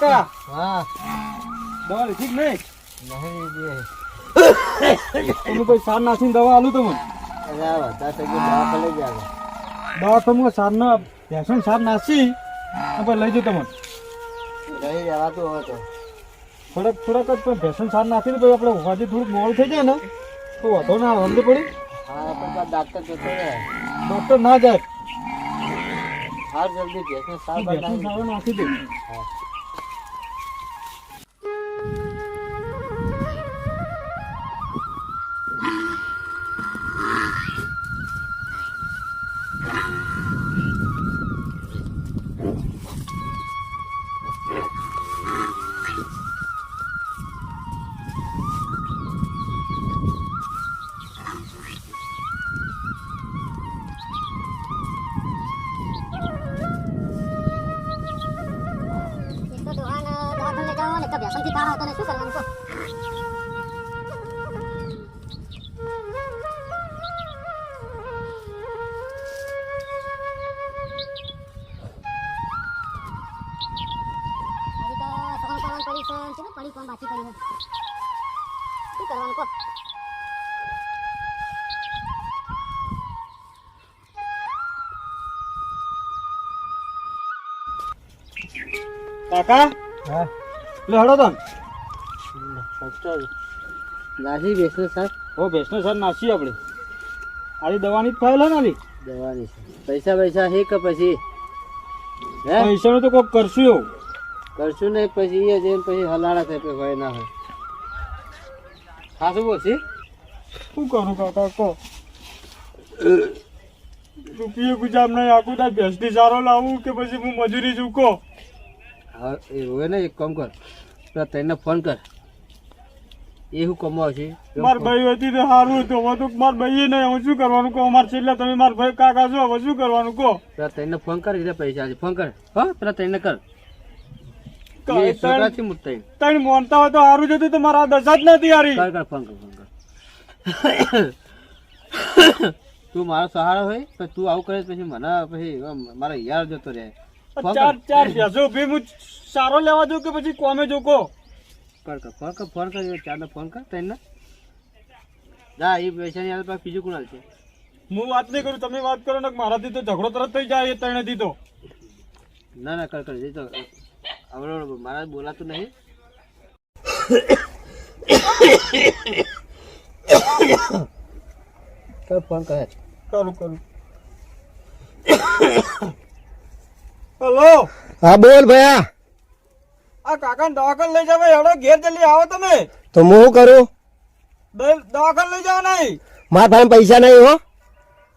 કાકા. હા. દવા લીધી નહીં? નહીં કોઈ સાર નાખીને દવા આલું ગયું દવા લઈ તમે સારના ભેંસણ સાર નાસી પછી લઈ જજો તમને. રહી જવાતું હવે તો. થોડાક થોડાક જ પણ ભેંસણ સાર નાખીને પછી આપણે ઉભાથી થોડુંક મોડું થઈ જાય ને તો વાંધો ના સમજે પડી. હા પણ ડાક્ટર જતો ડૉક્ટર ના જાય. હાર જલ્દી સાર ભેંસણ બતાવી નાખી દે. હા કાકા? હા. લે હડો તન નાસી ભેંસને સર ઓ ભેંસનો સર નાસી આપણે. આલી દવાની જ ફાઇલ હે ને દવાની છે. પૈસા પૈસા હે કે પછી? હે? પૈસાનું તો કોક કરશું એવું. કરશું નહીં પછી એ જઈને પછી હલાડા થાય પછી હોય ના હોય. ખાસું બોલશી? શું કરું કાકા કહો. રૂપિયો ગુજામ નહીં આખું તાર ભેંસની સારો લાવું કે પછી હું મજૂરી ચૂકો હા એ હોય ને એક કામ કર. તઈને ફોન કર. એ શું કમાવ છે માર ભાઈ હતી તો સારું હતું હવે તો માર ભાઈએ નહીં હું શું કરવાનું કહો? માર છેલ્લે તમે માર ભાઈ કાકા છો હવે શું કરવાનું કહો? પેલા તઈને ફોન કર એટલે પૈસા છે. ફોન કર. હા પેલા તઈને કર. ત્રણ મોનતા હોય તો સારું જતું તો મારા દશા જ નથી કર તું મારો સહારો હોય તો તું આવું કરે પછી મને પછી મારા યાર જતો રહે. ચાર ચાર ભેંસો ઊભી હું સારો લેવા દઉં કે પછી કોમે જોકો કર કર ફોન કર ફોન કર ચાર ફોન કર તઈને ના એ પૈસાની યાદ પાસે બીજું કોણ છે? હું વાત નહીં કરું તમે વાત કરો ને મારાથી તો ઝઘડો તરત થઈ જાય એ ત્રણેથી તો. ના ના કર કર તો હવે મારા બોલાતું નહીં. કર ફોન કરે કરું કરું. હેલો? હા બોલ ભયા. આ કાકા દવાખાને લઈ જાવ હેડો ઘેર જલ્દી આવો તમે. તો હું શું કરું? દવાખાને લઈ જાઓ નહીં. મારા પાસે પૈસા નહીં હો.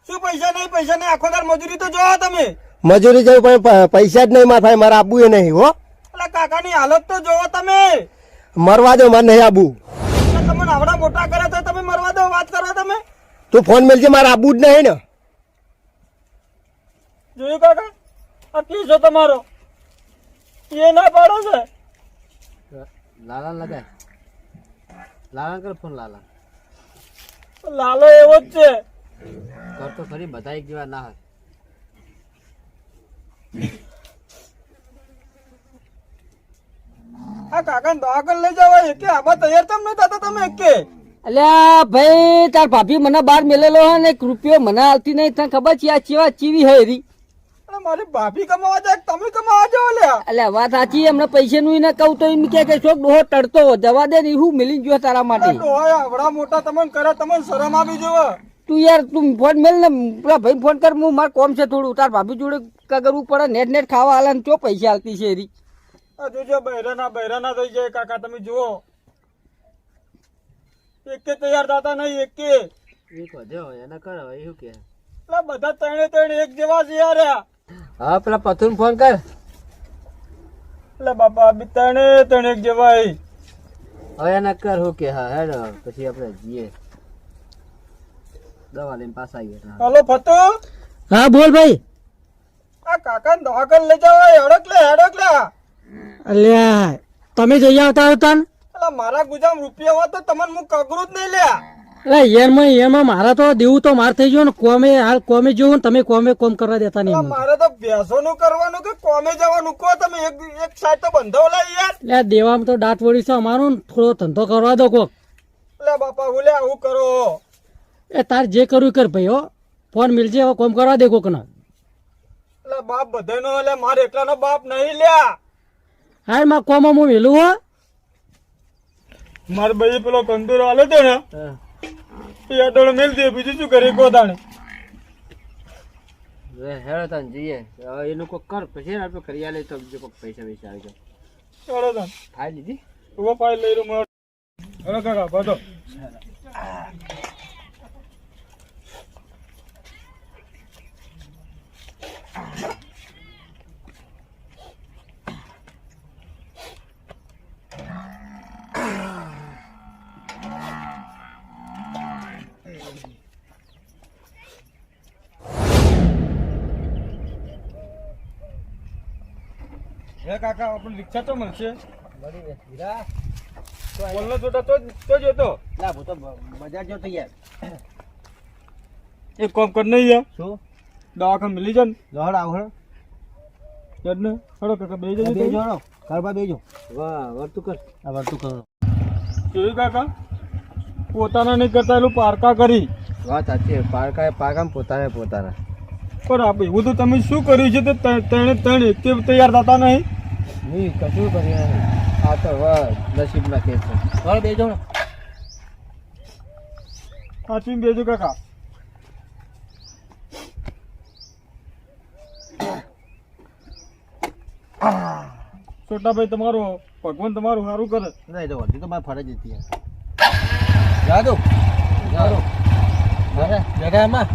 શું પૈસા નહીં? પૈસા નહીં આખો દાર મજૂરી તો જોવા તમે. મજૂરી જવું પણ પૈસા જ નહીં મારા પાસે મારે આપવું એ નહીં હો. એટલે કાકાની હાલત તો જોવો તમે. મરવા દો મારે નહીં આબુ. તમને આવડા મોટા કરે તો તમે મરવા દો વાત કરો તમે. તું ફોન મેલજે મારે આબુ જ નહીં ને. જોયું કાકા? આ પીસો તમારો? એ ના પાડો છે. લાલા લગાય. લાલા કર ફોન લાલા. લાલો એવો જ છે. કર તો ખરી બધા એક જેવા ના હોય. આ કાકા દવાખાને લઈ જવા એકે આબા તૈયાર તમ નહીં થતા તમે એકે? અલ્યા ભાઈ તાર ભાભી મને બહાર મેલેલો હે ને એક રૂપિયો મને આલતી નહીં તને ખબર છે આ ચેવા ચીવી હે રી અરે મારી ભાભી કમાવા જાય તમે કમાવા જાઓ લ્યા અલ્યા વાત સાચી એમને પૈસે નું ને કહું તો એમ કે કે શોક ડોહો જવા દે ને હું મિલી ગયો તારા માટે? ડોહાય આવડા મોટા તમને કરે તમને શરમ આવી જોવે. તું યાર તું ફોન મેલ ને પેલા ભાઈ ફોન કર હું મારે કોમ છે થોડું તાર ભાભી જોડે કરવું પડે નેટ નેટ ખાવા હાલે ને ચો પૈસા આવતી છે રી આ જોજો બૈરાના બૈરાના થઈ જાય કાકા તમે જુઓ. એકે તૈયાર થતા નહીં એકે. એક વધે હોય એને કર હવે એવું કે? બધા ત્રણે ત્રણ એક જેવા છે યાર. હા પેલા પથુન ફોન કર. એટલે બાપા બી ત્રણે ત્રણ એક જેવા હે. હવે એને કર શું કે હા હેડ પછી આપણે જઈએ. દવા લઈને પાછા આવીએ હાલો ફતુ. હા બોલ ભાઈ. આ કાકા દવાખાને લઈ જવા હડકલે હેડકલે. અલ્યા તમે જઈ આવતા હતા મારા ગુજામ રૂપિયા હોત તો તમને હું કગરું જ નહીં લ્યા. એટલે એમાં એમાં મારા તો દેવું તો માર થઈ ગયો ને કોમે હાલ કોમે જોવું ને તમે કોમે કોમ કરવા દેતા નહીં મારે તો ભેંસો નું કરવાનું કે કોમે જવાનું? કહો તમે એક એક સાઈડ તો બંધાવ લે યાર. એટલે દેવામાં તો દાંત વળી છે અમારું થોડો ધંધો કરવા દો કોક. એટલે બાપા હું લે આવું કરો. એ તાર જે કરવું કર ભાઈ હો. ફોન મિલજે હવે કોમ કરવા દે કોક ના એટલે બાપ બધાનો એટલે મારે એકલાનો બાપ નહીં લ્યા. હાયમાં કોમાં હું વેલું હો? મારે ભાઈ પેલો કંદોરો આલે તો ને એ અડોળો મેલ દે બીજું શું કરી ગોદાણે. હેડો તાન જઈએ. હવે એનું કોઈ કર પછી આપણે કરી આલે તો બીજો કોઈ પૈસા પૈસા આવી જાય. ચલો તાન. ખાઈ લીધી? ઊભો ફાઇલ લઈ રહ્યો મારો. હવે કાકા બધો. હે કાકા આપણે રિક્ષા તો મળશે. બોલનો જોતા તો જ- તો જ હતો ના હું તો બજાર જો તૈયાર એક કામ કર નહીં યાર. શું? દવાખાને મિલી જાય ને લહડ આવડ ચડને ને હળો કાકા બે બે જણો. જોડો કરવા બેજો વાહ વર્તુ કર. આ વર્તુ કર. કેવી કાકા? પોતાના નહીં કરતા એલું પારકા કરી. વાત સાચી પારકા પારકામ પોતાને પોતાના. પણ એવું તો તમે શું કર્યું છે તે તેણે ત્રણે ત્રણ એક તૈયાર થતા નહીં. નહીં કશું કરી નહીં. આ તો નસીબના કેસ છે. ચાલો બેજો ને સાચી બેજો કાકા છોટાભાઈ તમારો ભગવાન તમારું સારું કરે. નહીં તો વધી તો મારે ફરજ હતી જાદુ જાદુ. અરે જગા એમાં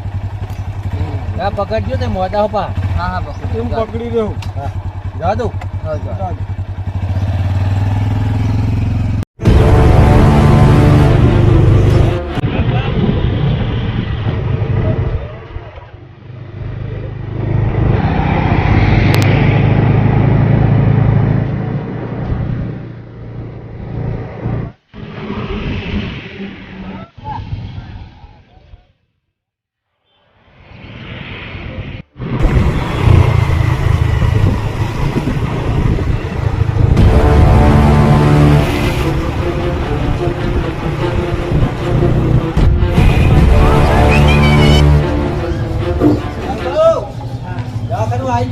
આ પકડજો તે મોટા હોપા હા હા હું પકડી રહ્યો? Right.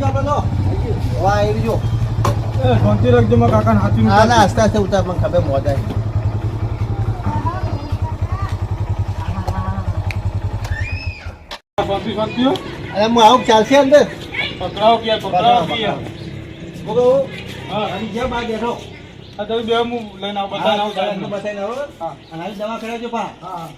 જા દો હા જા એ શાંતિ રાખજો મારા કાકાને હાથી ના ના આસ્તે આસ્તે ઉતાર મને ખબર મોજા શાંતિ શાંતિ અરે હું આવું ચાલશે અંદર? પકડાવો ક્યાં પકડાવો ક્યાં હા. અને જ્યાં બહાર બેઠો. તમે બે હું લઈને આવું. બતાવીને આવો હા. અને દવા કરાવજો પા. હા.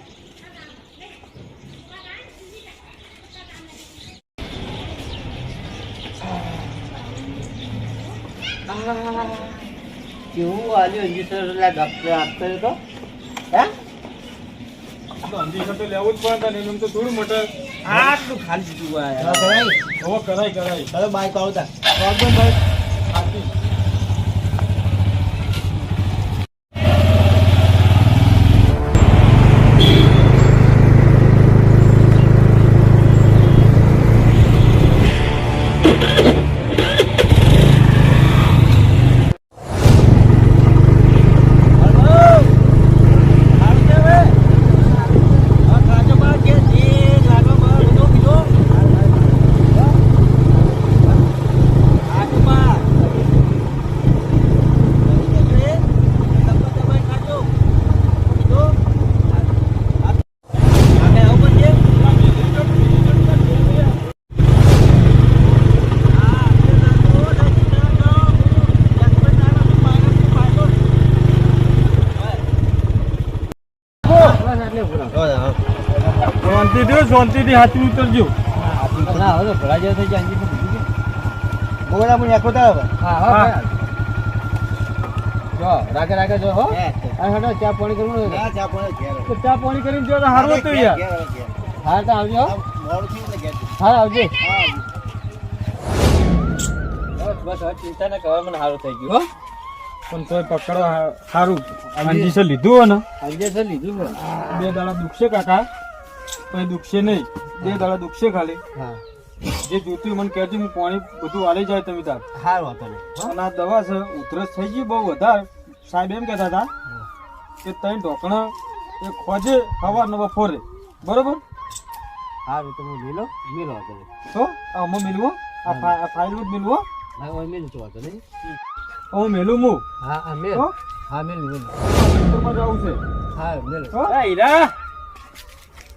કેવું આલ્યો એટલે ડોક્ટર આપતો હતો હે? તો અંધી સાથે લેવું જ પડે ને એમ તો થોડું મોટે. આટલું ખાલી દીધું કરાય કરાય કરાય. ચાલો બાઈક આવતા. પ્રોબ્લેમ ભાઈ શાંતિથી હાથી ઉતરજો. બોલા મને એકો તાવ હા. જો રાગે રાગે જો હો. આ હડો ચા પાણી કરવું ને ચા પાણી ઘેર ચા પાણી કરીને જો તો યાર. હા તો આવજો હા. આવજો. બસ બસ હવે ચિંતા ના કરવા મને સારું થઈ ગયું. હો? પણ તોય પકડો સારું અંજીસે લીધું હોય ને? લીધું બે દાડા દુખશે કાકા. તો દુખશે નહીં. બે દાડા દુખશે ખાલી. હા. જે જોતું મને કહેજો હું પાણી બધું વાલી જાય તમે તાર. હાર નહીં. અને આ દવા છે ઉધરસ થઈ ગઈ બહુ વધારે. સાહેબ એમ કહેતા હતા કે તઈ ઢોકણા એ ખોજે સવાર ને બપોરે બરોબર? હારું તો હું મિલો મિલો નહીં તો? અમે મિલવો? આ આ ફાઇલ મિલવો હા? હું મિલું છું વાંધો નહીં. હું મેલું હું હા હા મિલ. હો? હા મેલ મિલ. ખેતરમાં જવું છે. હા મિલ. હો?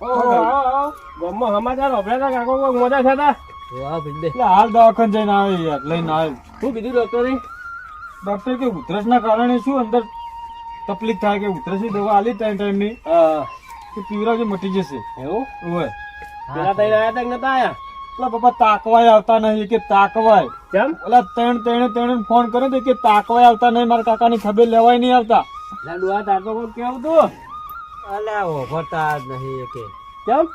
ગામમાં સમાચાર અભ્યાસ કાકો કોઈ તો? ભાઈ એટલે હાલ દવાખાન જઈને આવે યાર લઈને આવે. શું કીધું ડોક્ટરે ડોક્ટર કે ઉધરસના કારણે શું અંદર તકલીફ થાય કે ઉધરસની દવા આલી ટાઈમ ટાઈમની કે પીવરાજી મટી જશે. એવું? ઓય. પેલા તઈને આયા તા. કે નતા આયા? પેલા પપ્પા તાકવાય આવતા નહીં કે તાકવાય. કેમ? એટલે ત્રણ તેણે તેણે ફોન કર્યો તો કે તાકવાય આવતા નહીં મારા કાકાની ખબર લેવાય નહીં આવતા. લાડુ આ તાર તો કેવું તું? અલ્યા ઓફરતા જ નહીં કે કેમ?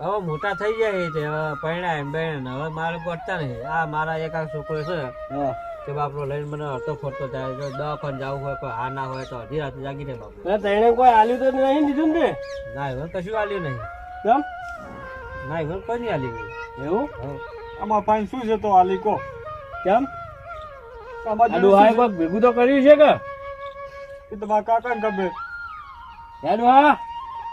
હવે મોટા થઈ જાય છે હવે પરણાય એમ બહેણ હવે મારે પડતા નહીં. આ મારા એક આ છોકરો છે કે બાપરો લઈને મને હરતો ફરતો જાય. જો દવાખાને જવું હોય કોઈ હા ના હોય તો અડધી રાતે જાગી રહે બાપુ પેલા તઈને કોઈ આલ્યું તો નહીં દીધું ને? ના હવે કશું આલ્યું નહીં. કેમ? ના હવે કોઈ નહીં આલ્યું. નહીં એવું આમાં ફાઈન શું છે તો આલી કો? કેમ? આમાં આ કોઈક ભેગું તો કર્યું છે કે? તમારા એ ને ખબર. હે. ડોહા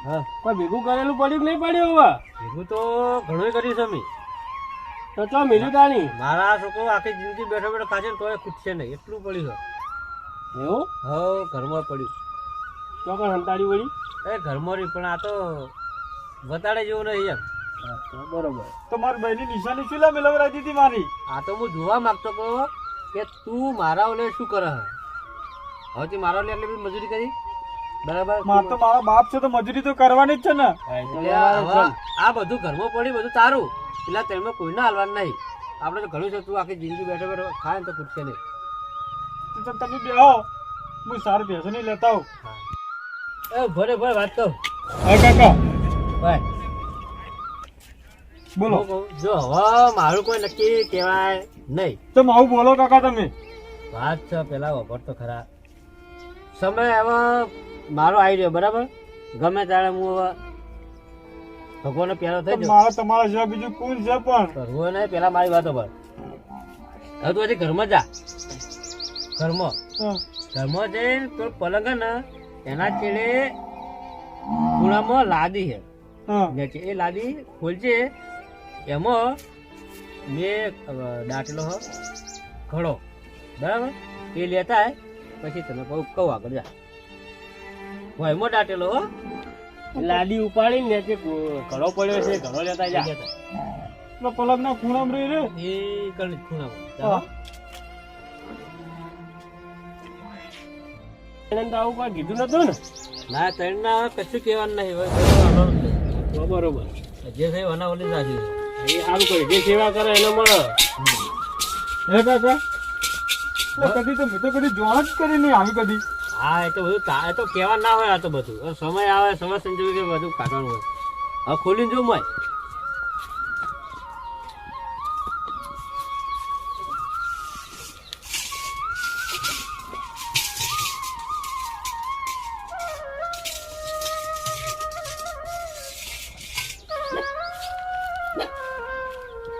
હા. કોઈ ભેગું કરેલું પડ્યું નહીં પડ્યું હવે? ભેગું તો ઘણું કર્યું છે મેં તો ચો મિલ્યું તાણી? મારા છોકરો આખી જિંદગી બેઠો બેઠો ખાશે ને તોય ખૂટશે નહીં. એટલું પડ્યું છે. એવું? હવે ઘરમાં પડ્યું ચોકણ હંતાડી વળી? એ ઘરમાં રહી પણ આ તો બતાડે જેવું નહીં એમ. બરોબર. તો મારી બહેની નિશાની શું લા મેળવરાઈ દીધી મારી? આ તો હું જોવા માંગતો કહો કે તું મારા ઓલે શું કરે હે? હવે મારા ઓલે એટલે બી મજૂરી કરી? બરાબર માર તો મારા બાપ છે તો મજૂરી તો કરવાની જ છે ને. એટલે આ બધું ઘરમાં પડ્યું બધું તારું. પેલા તેમાં કોઈને હાલવાનું નહીં. આપણે તો ઘણું છે તું આખી જિંદગી બેઠો બેઠો ખાય ને તો ખૂટશે નહીં. તો તમે બેહો. હું સારું ભેંસો નહીં લેતા આવું. એ ભરે ભરે વાત કહું. હા કાકા. ભાઈ. બોલો. હું જો હવે મારું કોઈ નક્કી કહેવાય નહીં. તો મારું બોલો કાકા તમે. વાત છે પેલા વપર તો ખરા. સમય હવે મારો આઈડિયો બરાબર? ગમે ત્યારે હું ભગવાન ભગવાનનો પ્યારો થઈ મારા તમારા સિવાય બીજું કોણ છે પણ? નહીં પેલા મારી વાતો પર. હવે તું હજી ઘરમાં જા. ઘરમાં. ઘરમાં જઈને તો પલંગ ને એના છેડે ખૂણામાં લાદી છે. એ લાદી ખોલજે એમાં મેં દાટલો ઘડો. બરાબર? એ લેતા પછી તમે કહું કહું આગળ જા. હું દાટેલો હો. લાડી ઉપાડી ને જે ઘડો પડ્યો છે ઘડો લેતા જા. લેતા આય. ના પલંગના રહી રે. એ કણ ખૂણામાં. એને તો આવું કોઈ કીધું નતું ને? ના તણ ના કશું કહેવાનું નહીં. તો બરોબર. જે થઈ એના ઓલી રાખી એ સારું કરે જે સેવા કરે એને મળે. હે કાકા? કદી તો મેં તો કદી જોવા જ કરી નહીં આવી કદી. હા એ તો બધું તા- એ તો કહેવા ના હોય આ તો બધું. સમય આવે સમય સંજોગે બધું કાઢવાનું હોય. હવે ખોલીને જો મોય.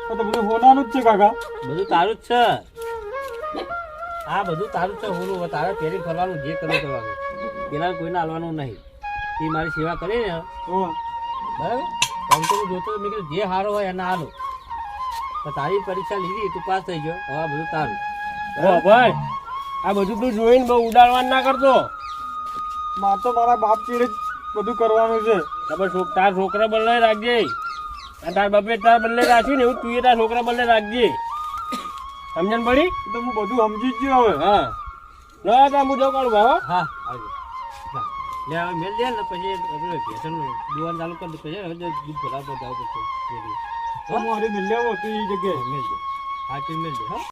તો બધું હોનાનું જ છે કાકા. બધું તારું જ છે. આ બધું તારું છે હું તારે ફેરી ફરવાનું જે કરવું કરવાનું. પેલા કોઈને હાલવાનું નહીં. એ મારી સેવા કરી ને હા. બરાબર? તમે જોતો મેં કીધું જે સારો હોય એને હાલો. તારી પરીક્ષા લીધી તું પાસ થઈ ગયો. હવે બધું તારું. હો ભાઈ આ બધું તું જોઈને બહુ ઉડાડવાનું ના કરતો. માર તો મારા બાપ ચીડે બધું કરવાનું છે. તમે તાર છોકરા બદલે રાખજે. અને તાર બાપે તાર બદલે રાખ્યું ને એવું તું તારા તાર છોકરા બદલે રાખજે. સમજણ પડી? તો હું બધું સમજી જ ગયો હવે હા. ના તા હું જાઉં કાઢું ભાઈ હા. હા. લે હવે મેલ દે ને પછી ભેંસનું દુવાન ચાલુ કરી પછી હવે દૂધ ભરાવવા જાવ પછી. તો હવે હરી લેવો હોત એ જગ્યાએ મેલ દે. હા તે મેલ દે હા.